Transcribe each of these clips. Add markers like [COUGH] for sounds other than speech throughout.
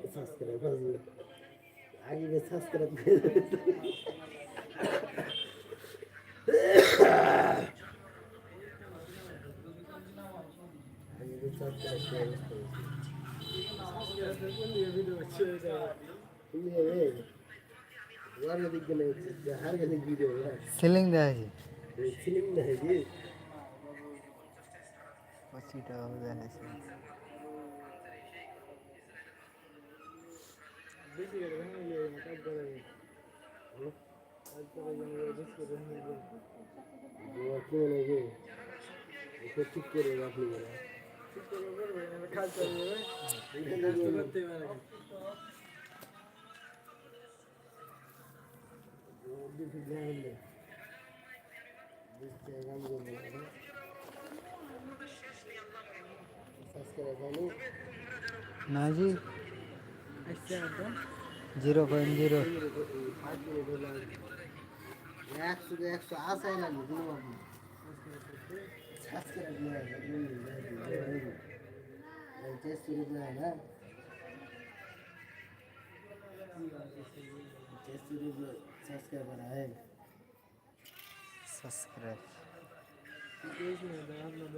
আগে সাবস্ক্রাইব করে দেবে আগে সাবস্ক্রাইব করে দেবে ওয়ার দিক গেলে হার গেলে ভিডিও সিলিং দেখা আছে সিলিং না হে পঁচিটা দেখা আছে গোয়া কি মনে হবে এটা ঠিক করে আপনি বলে না জি জিরো পয়েন্ট জিরো একশো একশো আসাই লাগবে দিন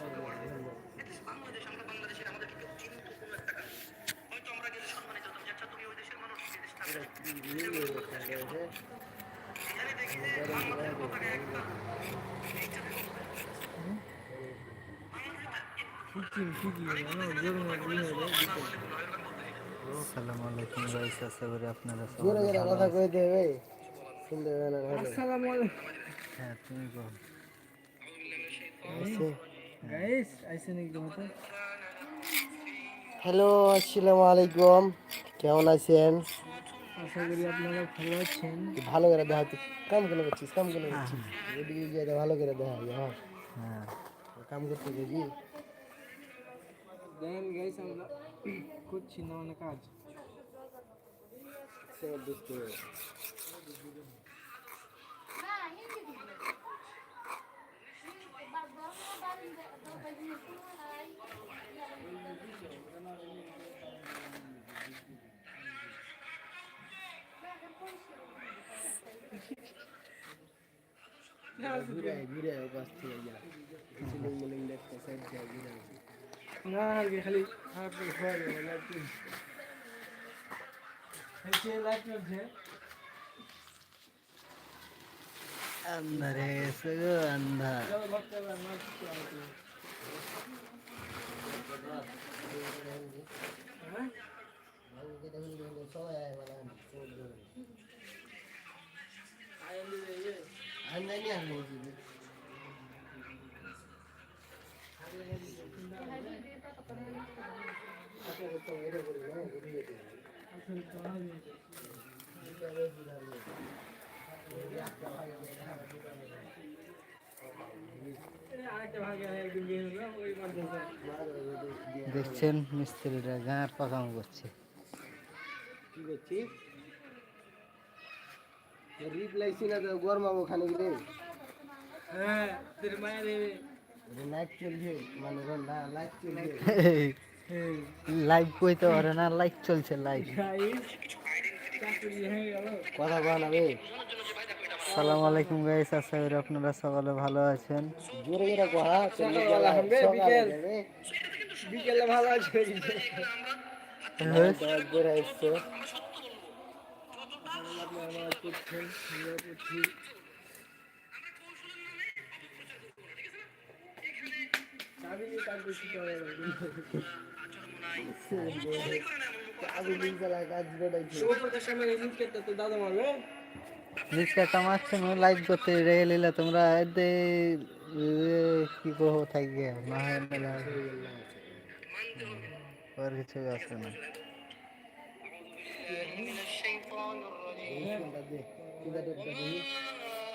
আসসালামু আলাইকুম গাইস আশা করি আপনারা জোরে সবাই জোরে ভালো কথা আছেন। কই দেবে শুনতে হবে না আসসালামু হ্যাঁ তুমি কো গাইস আইসেন একদম হ্যালো আসসালামু আলাইকুম কেমন আছেন আশা করি আপনারা ভালো আছেন ভালো করে দেখা তুই কাম কেন করছিস কাম কেন করছিস এদিকে গিয়ে দেখা ভালো করে দেখা হ্যাঁ হ্যাঁ কাম করতে গিয়ে দেখেন গাইস আমরা করছি না অনেক কাজ বুঝতে ঘুরে ঘুরে বাস থেকে যা সিলিং মিলিং দেখতে সাইড যা ঘুরে لا هذه خلي هذه الحوار ولا تنسى انت لا تنسى अंदर है सगळं अंधार দেখছেন মিস্ত্রিরা গাঁর পাকাম করছে। কি করছিস রিপ্লাই ছিল তো গরমাবো খানে গেলে হ্যাঁ তোর মায়া লাইট চলছে মানে লাইট চলছে। [LAUGHS] লাইভ কইতে পারে না লাইভ চলছে লাইভ কথা বানাবে সালাম আলাইকুম গাইস আশা করি আপনারা সকলে ভালো আছেন। জোরে জোরে কথা বিকেল। ভালো আছে সামনে রিলিজ করতে রেগে নিলে তোমরা এতে কি করব থাকি না হয় মেলা আর কিছু আছে না।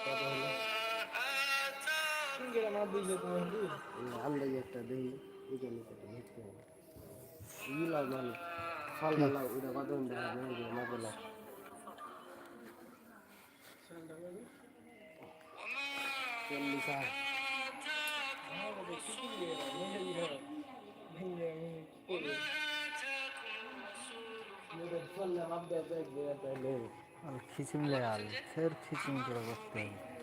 একটা ফল চল্লিশ আর চললে ভাব দেয় দেখবে তাহলে আর খিচিমলে আল ফের খিচিম করে বসতে হবে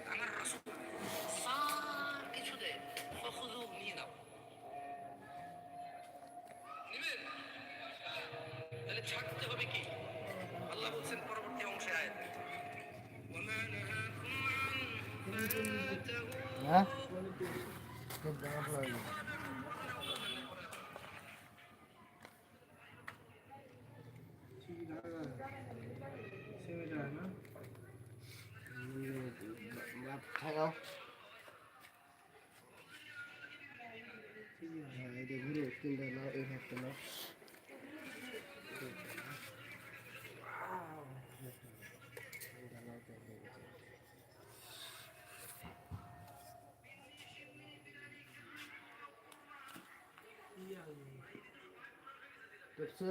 হ্যাঁ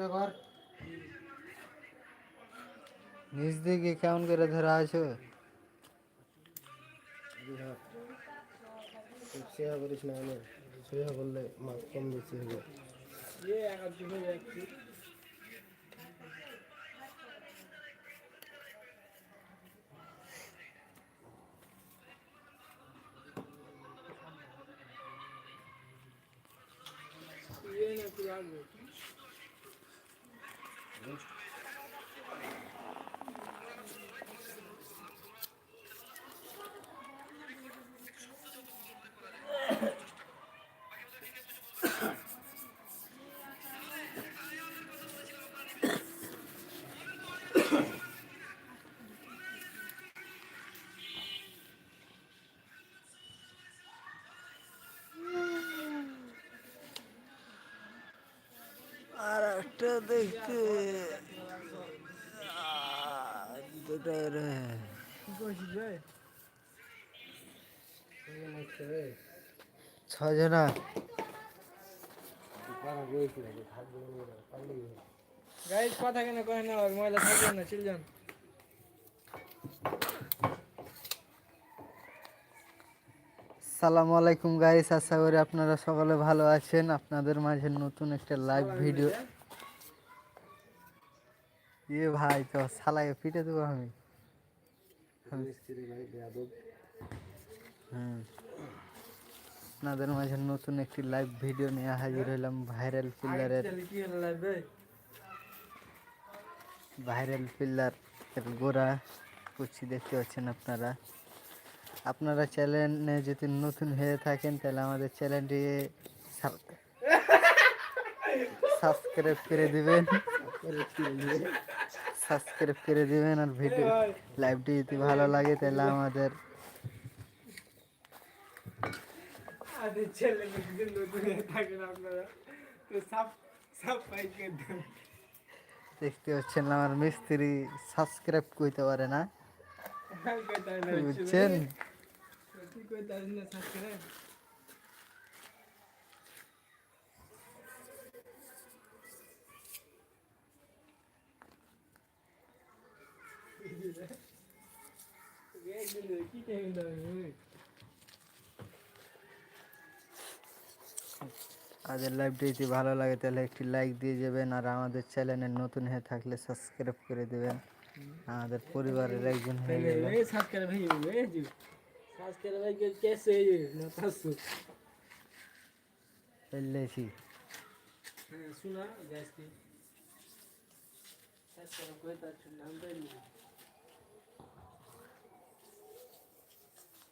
এবার নিজ দিকে কেমন করে ধরা আছো সেবা করিস না আমি সেবা করলে মাছ কম বেশি হবে এটা দেখতে দুটো কথা না? আলাইকুম গাইস আশা করি আপনারা সকলে ভালো আছেন। আপনাদের মাঝে নতুন একটা লাইভ ভিডিও ইয়ে ভাই তো সালাকে পিটে দেবো আমি। আপনাদের মাঝে নতুন একটি লাইভ ভিডিও নিয়ে হাজির হলাম ভাইরাল লাগবে ভাইরাল পিলার এর গোড়া করছি দেখতে পাচ্ছেন আপনারা। আপনারা চ্যানেলে যদি নতুন হয়ে থাকেন তাহলে আমাদের চ্যানেলটি সাবস্ক্রাইব [LAUGHS] করে দিবেন। সাবস্ক্রাইব করে দিবেন আর ভিডিও লাইভটি যদি ভালো লাগে তাহলে আমাদের আরে ছেলে মেয়েদের নতুন থাকেন আপনারা। তো সাপ সাপ পাই দেখতে পাচ্ছেন আমার মিস্ত্রি সাবস্ক্রাইব করতে পারে না। না বুঝছেন? কইতে না সাবস্ক্রাইব আজ লাইভটি যদি ভালো লাগে তাহলে একটি লাইক দিয়ে যাবেন আর আমাদের চ্যানেলে নতুন হয়ে থাকলে সাবস্ক্রাইব করে দেবেন আমাদের পরিবারের একজন হয়ে গেল সাবস্ক্রাইব হয়ে যাবে সাবস্ক্রাইব হয়ে গেল কেসে না তাসু লেছি হ্যাঁ শোনা গাইস কি সাবস্ক্রাইব করে তার নাম দেন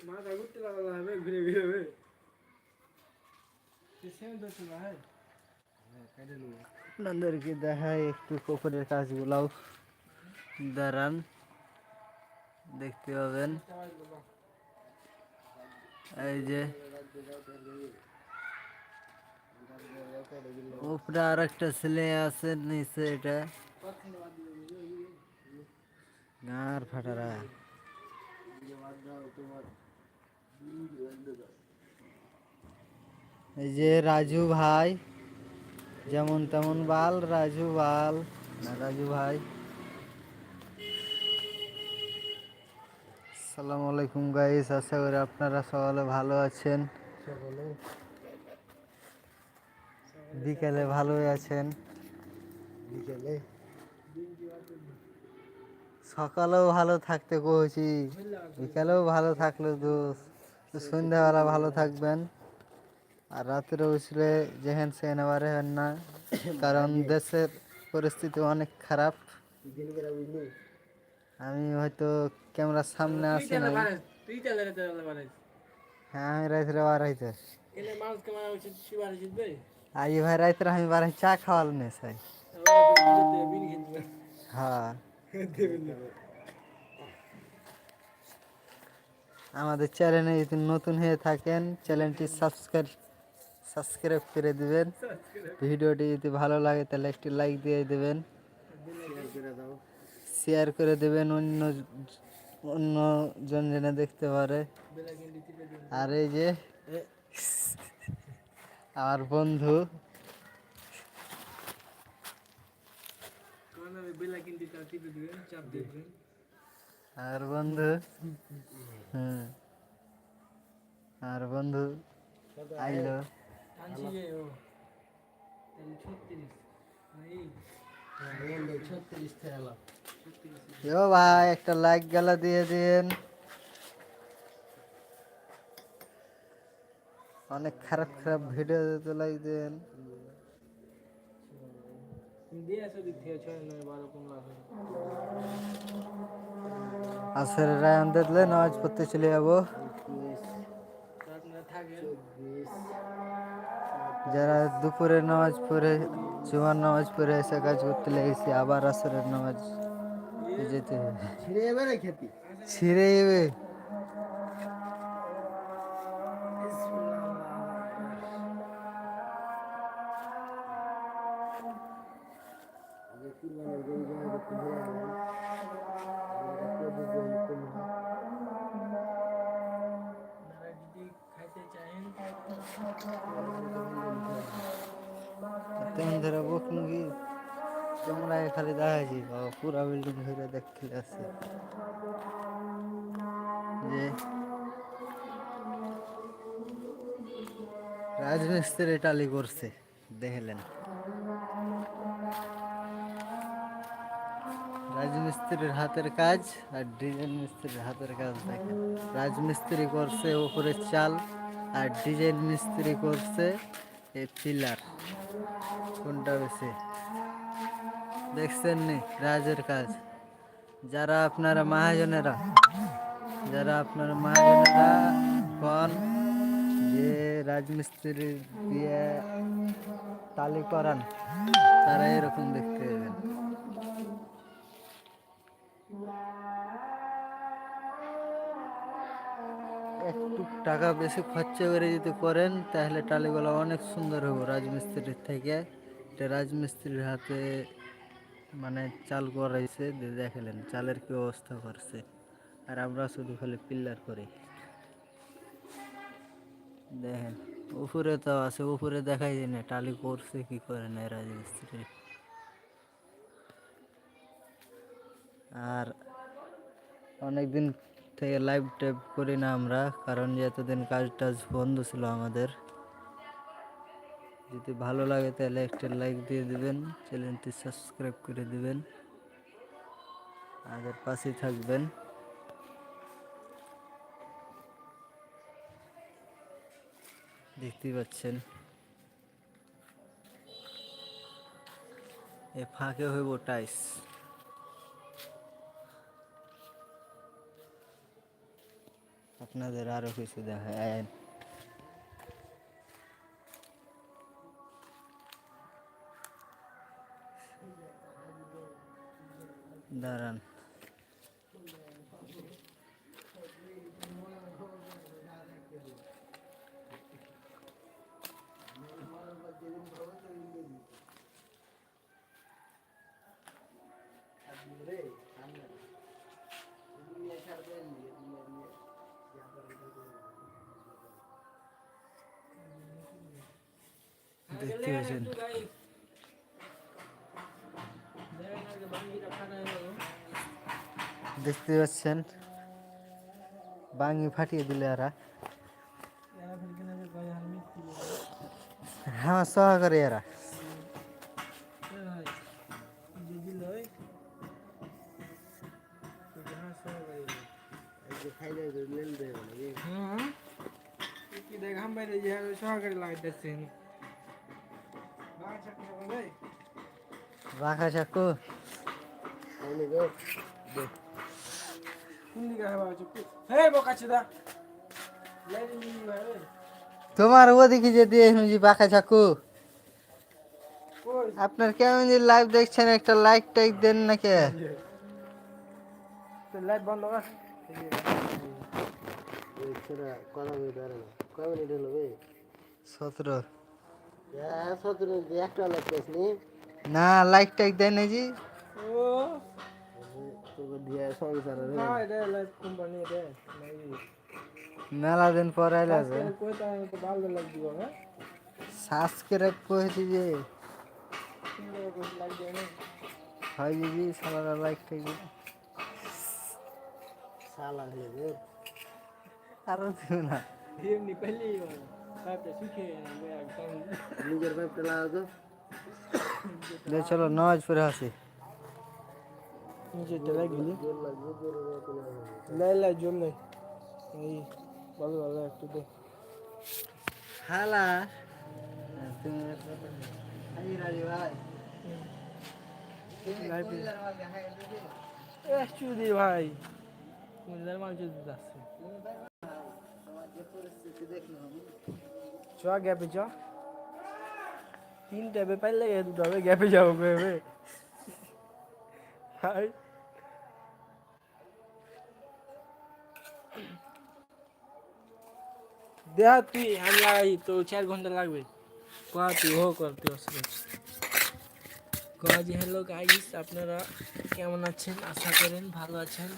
মাথা ঘুরতে লাগা হবে ঘুরে ঘুরে হবে সেম তো ছিল হ্যাঁ কেটে নিয়ে আপনাদেরকে দেখাই একটু পুকুরের কাজগুলাও দাঁড়ান দেখতে পাবেন এই যে উপরে আর একটা ছেলে আছে নিচে এটা গাঁর ফাটারা এই যে রাজু ভাই যেমন তেমন বাল রাজু বাল না রাজু ভাই। আসসালামু আলাইকুম গাইস আশা করি আপনারা সকলে ভালো আছেন। বিকেলে ভালোই আছেন। বিকেলে। সকালেও ভালো থাকতে কইছি বিকালেও ভালো থাকল দোষ সন্ধ্যাবেলা ভালো থাকবেন। আর রাত্রে উঠলে যেহেন সেন আবার হেন না কারণ দেশের পরিস্থিতি অনেক খারাপ। আমি হয়তো ক্যামেরার সামনে আসি না হ্যাঁ আমি রাত্রে শিবার জিতবে আজ ভাই। রাত্রে আমি বাড়াই চা খাওয়াল নে চাই বিন খেতে হ্যাঁ। আমাদের চ্যানেলে যদি নতুন হয়ে থাকেন, চ্যানেলটি সাবস্ক্রাইব সাবস্ক্রাইব করে দেবেন। ভিডিওটি যদি ভালো লাগে, তাহলে একটি লাইক দিয়ে দেবেন। শেয়ার করে দেবেন অন্য অন্য জন যেন দেখতে পারে। আর এই যে, আমার বন্ধু। চাপ আর বন্ধু, হুম। আর বন্ধু, আইলো। ও তাহলে 36 নাই ছত্রিশ থেকে এলাম ও ভাই, একটা লাইক গালা, দিয়ে দিন। অনেক খারাপ খারাপ ভিডিও দিতে লাইক দেন। দিয়ে আসো, দিক থেকে ছয় নয়, বারো, পনেরো আসরে রায়ন দেখলে নামাজ পড়তে চলে যাব। যারা দুপুরে নামাজ পড়ে জুমার নামাজ পড়ে এসে কাজ করতে লেগেছি আবার আসরের নামাজ যেতে হবে। ছিঁড়ে যাবে। খাইতে চাহেন তেমন ধরে বুক মুগি তোমরা খালি দেখাইছি বাবা পুরা বিল্ডিং ঘুরে দেখতে আছে যে রাজমিস্ত্রি টালি করছে দেখলেন রাজমিস্ত্রির হাতের কাজ আর ডিজাইন মিস্ত্রির হাতের কাজ দেখেন রাজমিস্ত্রি করছে উপরে চাল আর ডিজাইন মিস্ত্রি করছে এই পিলার। কোনটা বেশি? দেখছেন নি রাজের কাজ। যারা আপনারা মহাজনেরা, যারা আপনারা মহাজনেরা কন যে রাজমিস্ত্রি দিয়ে তালি করান তারা এরকম দেখতে পাবেন। টাকা বেশি খরচা করে যদি করেন, তাহলে টালিগুলো অনেক সুন্দর হবে রাজমিস্ত্রির থেকে। এটা রাজমিস্ত্রির হাতে মানে চাল করাইছে দেখালেন চালের কি অবস্থা করছে। আর আমরা শুধু খালি পিল্লার করি। দেখেন, উপরে তো আছে, উপরে দেখাই যায় না টালি করছে কি করে না রাজমিস্ত্রি। আর অনেকদিন থেকে লাইভ টাইপ করি না আমরা, কারণ এতদিন কাজ টাজ বন্ধ ছিল আমাদের। যদি ভালো লাগে তাহলে একটা লাইক দিয়ে দিবেন চ্যানেলটি সাবস্ক্রাইব করে দিবেন আগের পাশেই থাকবেন। দেখতেই পাচ্ছেন। এ ফাঁকে হইব টাইস আপনাদের আরও কিছু দেখায় দাঁড়ান দেখতে পাচ্ছেন দেখতে পাচ্ছেন বাঙি ফাটিয়ে দিলে এরা। হ্যাঁ সহকারে এরা। দেবে না এই কি দেখ বাইরে যে সহকারী লাগাইতেছেন। নিয়ে ভাই তোমার ওদিকে যে দিয়ে যে বাঁকা চাকু। আপনার কেমন যে লাইভ দেখছেন, একটা লাইক টাইক দেন না কে? সতেরো হ্যাঁ সতেরো একটা লাগতেছ নি না লাইক টাইক দেয় না জি ও তোকে দিয়ে সংসার না রে লাইট কোম্পানি রে নাই। মেলা দিন পর আইলা যে কই তা তো ভালো লাগবে হ্যাঁ? সাবস্ক্রাইব করেছি যে। সুন্দর করে লাগবে না হয় জি সালারা লাইক টাইক দিন। সালা হলে বে আরও দিও না। এমনি পেলি নিজের পাইপটা লাগাও তো। লে চলো নামাজ পড়ে আসি। মতো লাগবে লাই লাই জল নাই। এই ভালো ভালো একটু দে। হালা তুমি হাজি রাজি ভাই? চুদি ভাই। মাল চুদি যাচ্ছে। চ গ্যাপে, চ। তিনটা বে পাইলে দুটো হবে, গ্যাপে যাব হাই। দেখ তুই, আমি লাগাই তো চার ঘণ্টা লাগবে। কয়া তুই, হো, কর তুই, অসুবিধা গাইজ হ্যালো গাইজ আপনারা কেমন আছেন? আশা করেন ভালো আছেন।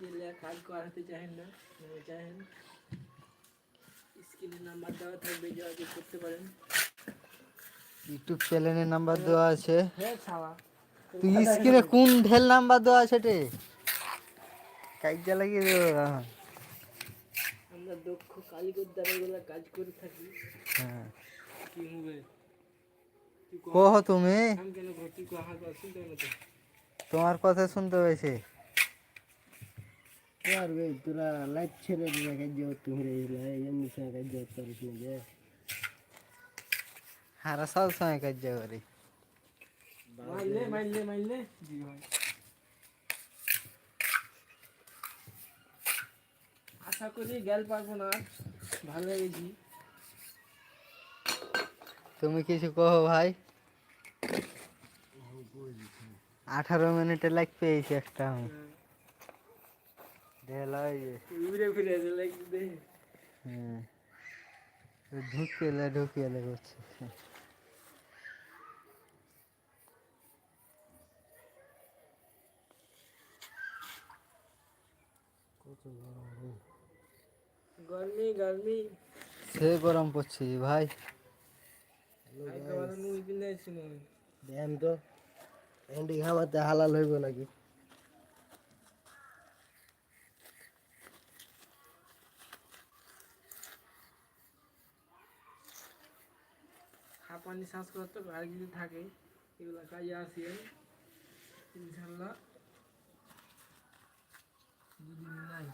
আপনারা যদি লে- কাজ করাতে চাহেন না। চাহেন স্ক্রিনে নাম্বার দেওয়া থাকবে যোগাযোগ করতে পারেন। ইউটিউব চ্যানেলের নাম্বার দেওয়া আছে। হ্যাঁ তুই স্ক্রিনে কোন ঢেল নাম্বার দেওয়া আছে রে? কাইজা লাগিয়ে দেবো আমরা দক্ষ কালীগদ্দার এগুলো কাজ করে থাকি। হ্যাঁ। কি হবে? কহ তুমি। আমি কেন ঘটি কহা কর শুনতে হবে তো তোমার কথা শুনতে পেয়েছি আর বে তোরা লাইট ছেড়ে দিয়ে কাজ তুমি রে এমনি সঙ্গে কাজ করিস না যে হারা সব সময় কাজ করি মাইলে মাইলে মাইলে জি ভাই আশা করি গেল পারব না আর। ভালো লেগেছি তুমি কিছু কহো ভাই আঠারো মিনিটে লাগ পেয়েছি একটা আমি ফিরে হ্যাঁ ঢুকিয়ে ঢুকিয়ে করছে গরমি গরমি সে গরম পড়ছে ভাই দেন তো এন্ডি খামাতে হালাল হইব নাকি শ্বাসকষ্ট আর কিছু থাকে এগুলো কাজে আসিয়ে ইনশাল্লাহ দুদিন নাই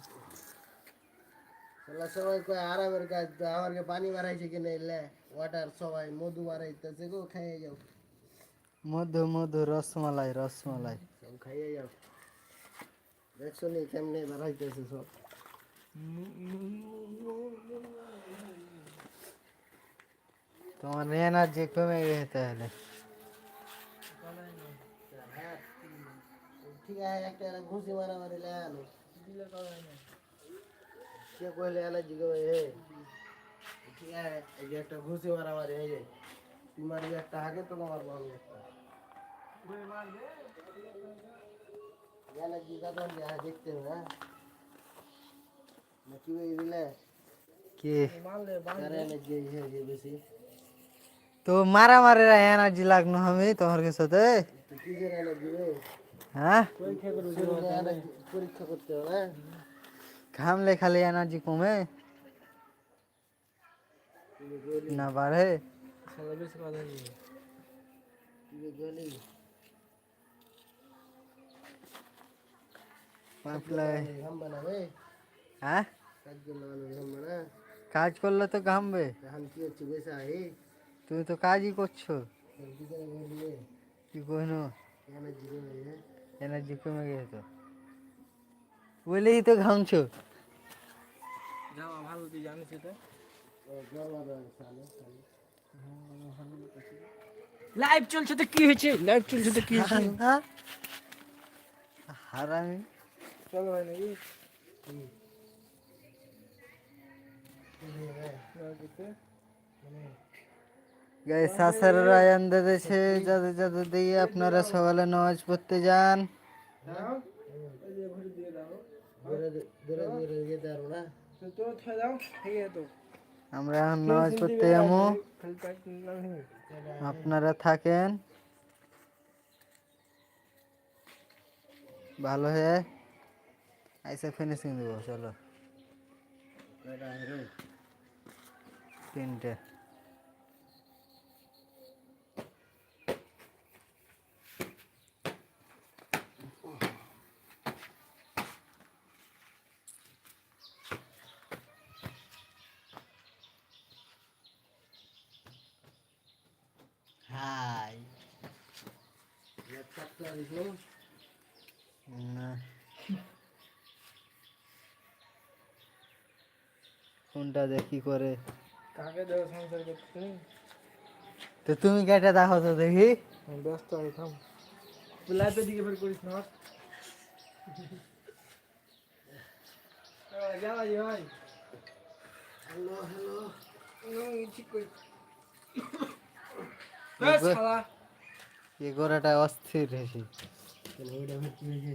শালা সবাই কয় আরামের কাজ তো আমাকে পানি মারাইছে কিনে এলে ওয়াটার সবাই মধু মারাইতেছে গো খাইয়ে যাও মধু মধু রসমালাই রসমালাই সব খাইয়ে যাও দেখছ নি কেমনে বাড়াইতেছে সব তোমার এনার্জি কমে গেছে তাহলে হ্যাঁ, ঠিক আছে একটা ঘুষি মারামারি লে আনো কে কইলে এনার্জি কমে হে ঠিক আছে এই যে একটা ঘুষি মারামারি হয়ে যায় তোমার যে একটা আগে তো তোমার বন্ধ একটা এনার্জি কত দেখতে হবে হ্যাঁ নাকি ওই দিলে কি মারলে কার এনার্জি হয়েছে বেশি তো মারামারি এনার্জি লাগনো আমি তোমার সাথে তো কিসের এনার্জি রে হ্যাঁ পরীক্ষা করে শরীরে energy পরীক্ষা করতে হবে হ্যাঁ ঘামলে খালি এনার্জি কমে তুমি গলি না বাড়ে সারা বেশি কথা নেই তুমি গলি পাতলা ঘাম বানাবে হ্যাঁ কাজ করলে মানুষ ঘাম বানা কাজ করলে তো ঘামবে এখন কি হচ্ছে বেশি আহি তুমি তো কাজই করছ। কি গলি এনার্জি কমে গেছে। তো বলেই তো ঘামছো। ভালো তুই জানিস সালে লাইভ চলছে তো কি হয়েছে? লাইভ চলছে তো কি হয়েছে? হ্যাঁ? হারামি। চলো ভাই নাকি? গাই শাসাররা আয়ান দিয়েছে যাদের যাদের দিয়ে আপনারা সকালে নামাজ পড়তে যান। আমরা এখন নামাজ পড়তে যাব। আপনারা থাকেন। ভালো হয়ে আইসা ফিনিশিং দেবো, চলো। তিনটে। কোনটা দেখি করে? কাকে দেবো সংসার করতে তো তুমি কেটে দেখো তো দেখি। ব্যস্ত আছি থাম। লাইভের দিকে বের করিস না যাওয়া ভাই। Hello hello. ঠিক করি। এ গোড়াটা অস্থির হয়েছে কেন ওইটা ভর্তি হয়েছে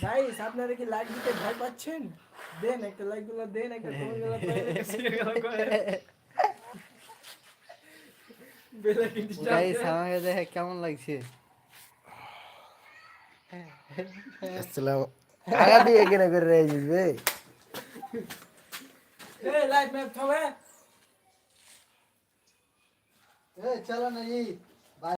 গাইস আপনারা কি লাইক দিতে ভয় পাচ্ছেন? দেন একটা লাইকগুলো দেন একটা কমেন্টগুলো [LAUGHS] গাইস আমাকে দেখে কেমন লাগছে? আসসালাম আগা দিয়ে কেন করে রয়েছিস বে। এই লাইভ ম্যাপ থবে চলো না জি